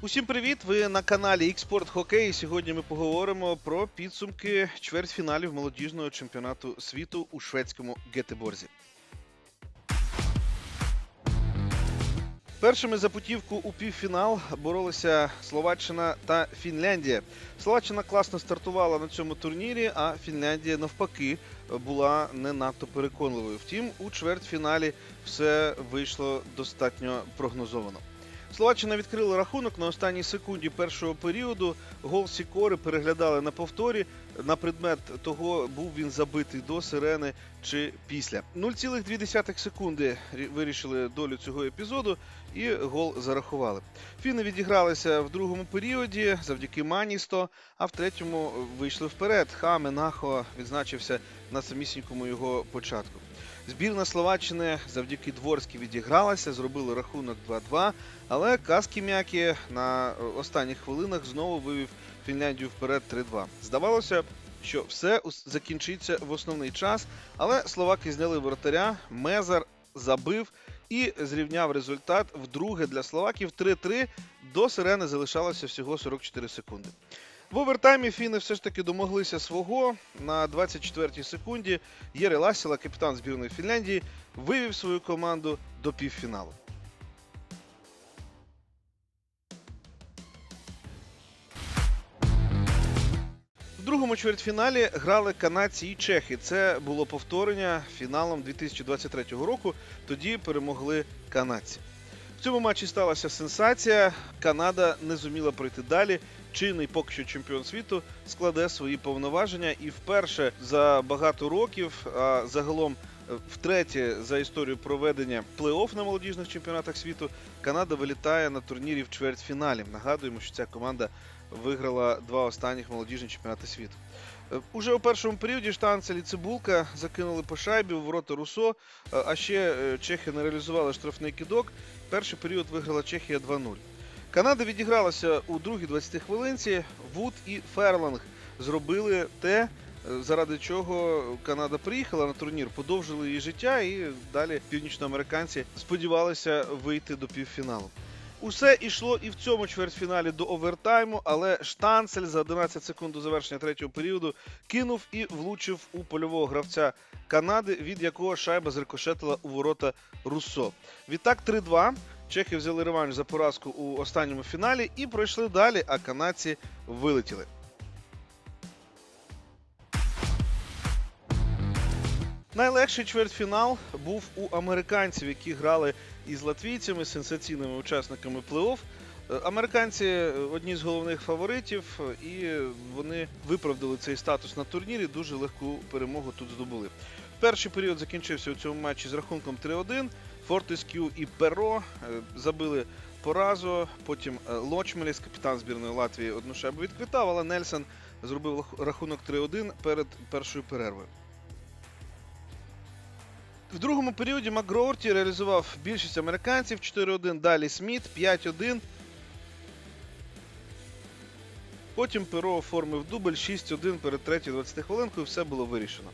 Усім привіт! Ви на каналі Xport Хокей. Сьогодні ми поговоримо про підсумки чвертьфіналів молодіжного чемпіонату світу у шведському Гетеборзі. Першими за путівку у півфінал боролися Словаччина та Фінляндія. Словаччина класно стартувала на цьому турнірі, а Фінляндія навпаки була не надто переконливою. Втім, у чвертьфіналі все вийшло достатньо прогнозовано. Словаччина відкрила рахунок на останній секунді першого періоду. Гол Сікори переглядали на повторі. На предмет того, був він забитий до сирени чи після. 0,2 секунди вирішили долю цього епізоду і гол зарахували. Фіни відігралися в другому періоді завдяки Маністо, а в третьому вийшли вперед. Хаме Нахо відзначився на самісінькому його початку. Збірна Словаччини завдяки Дворській відігралася, зробили рахунок 2-2, але Каски Мякі на е, останніх хвилинах знову вивів Фінляндію вперед 3-2. Здавалося, що все закінчиться в основний час, але словаки зняли воротаря, Мезар забив і зрівняв результат вдруге для словаків 3-3. До сирени залишалося всього 44 секунди. В овертаймі фіни все ж таки домоглися свого. На 24-й секунді Єри Ласіла, капітан збірної Фінляндії, вивів свою команду до півфіналу. Другому чвертьфіналі грали канадці і чехи. Це було повторення фіналом 2023 року. Тоді перемогли канадці. В цьому матчі сталася сенсація. Канада не зуміла пройти далі. Чинний поки що чемпіон світу складе свої повноваження і вперше за багато років, а загалом втретє за історію проведення плей-офф на молодіжних чемпіонатах світу, Канада вилітає на турнірі в чвертьфіналі. Нагадуємо, що ця команда виграла два останніх молодіжні чемпіонати світу. Е, Уже у першому періоді Штанцель і Цибулка закинули по шайбі у ворота Русо, е, а ще е, чехи не реалізували штрафний кидок. Перший період виграла Чехія 2-0. Канада відігралася у другій 20 хвилинці. Вуд і Ферланг зробили те, заради чого Канада приїхала на турнір, подовжили її життя, і далі північноамериканці сподівалися вийти до півфіналу. Усе йшло і в цьому чвертьфіналі до овертайму, але Штанцель за 11 секунд до завершення третього періоду кинув і влучив у польового гравця Канади, від якого шайба зрикошетила у ворота Руссо. Відтак 3-2. Чехи взяли реванш за поразку у останньому фіналі і пройшли далі, а канадці вилетіли. Найлегший чвертьфінал був у американців, які грали із латвійцями, сенсаційними учасниками плей-офф. Е, Американці е, одні з головних фаворитів, і вони виправдали цей статус на турнірі. Дуже легку перемогу тут здобули. Перший період закінчився у цьому матчі з рахунком 3-1. Фортескю і Перо е, забили поразу. Потім Лочмеліс, капітан збірної Латвії, одну шайбу відквитав, але Нельсон зробив рахунок 3-1 перед першою перервою. В другому періоді Макгроурті реалізував більшість американців 4-1, далі Сміт 5-1. Потім Перо оформив дубль 6-1 перед третьою 20 хвилинкою, все було вирішено.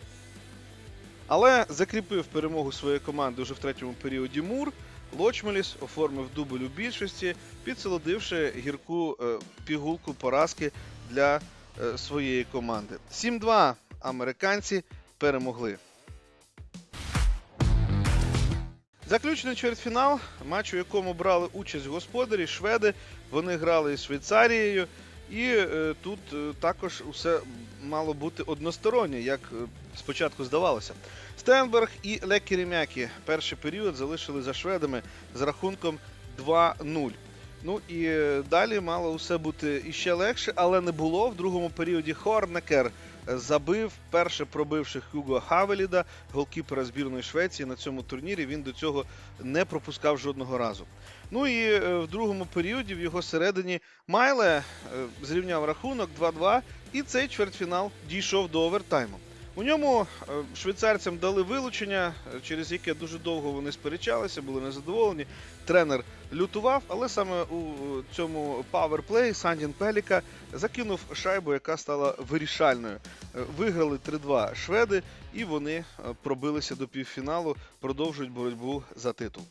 Але закріпив перемогу своєї команди вже в третьому періоді Мур. Лочмеліс оформив дубль у більшості, підсолодивши гірку е, пігулку поразки для е, своєї команди. 7-2 американці перемогли. Заключний чвертьфінал, матч, у якому брали участь господарі, шведи. Вони грали із Швейцарією. І е, тут е, також усе мало бути одностороннє, як е, спочатку здавалося. Стенберг і Лекерімякі перший період залишили за шведами з рахунком 2-0. Ну і е, далі мало усе бути іще легше, але не було. В другому періоді Хорнекер забив, перше пробивши Хюго Хавеліда, голкіпера збірної Швеції на цьому турнірі. Він до цього не пропускав жодного разу. Ну і е, в другому періоді в його середині Майле е, зрівняв рахунок 2-2, і цей чвертьфінал дійшов до овертайму. У ньому е, швейцарцям дали вилучення, е, через яке дуже довго вони сперечалися, були незадоволені. Тренер лютував, але саме у е, цьому паверплей Сандін Пеліка закинув шайбу, яка стала вирішальною. Виграли 3-2 шведи, і вони пробилися до півфіналу, продовжують боротьбу за титул.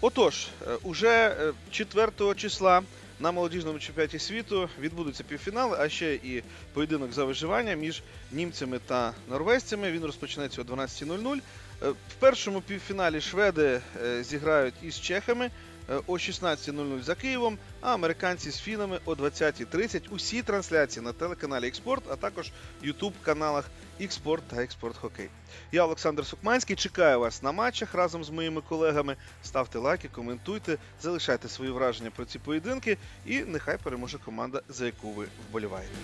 Отож, уже е, 4 числа на молодіжному чемпіонаті світу відбудуться півфінали, а ще і поєдинок за виживання між німцями та норвезцями. Він розпочнеться о 12.00. Е, В першому півфіналі шведи е, зіграють із чехами е, о 16.00 за Києвом, а американці з фінами о 20.30. Усі трансляції на телеканалі Експорт, а також Ютуб каналах Експорт та Експорт Хокей. Я Олександр Сукманський. Чекаю вас на матчах разом з моїми колегами. Ставте лайки, коментуйте, залишайте свої враження про ці поєдинки, і нехай переможе команда, за яку ви вболіваєте.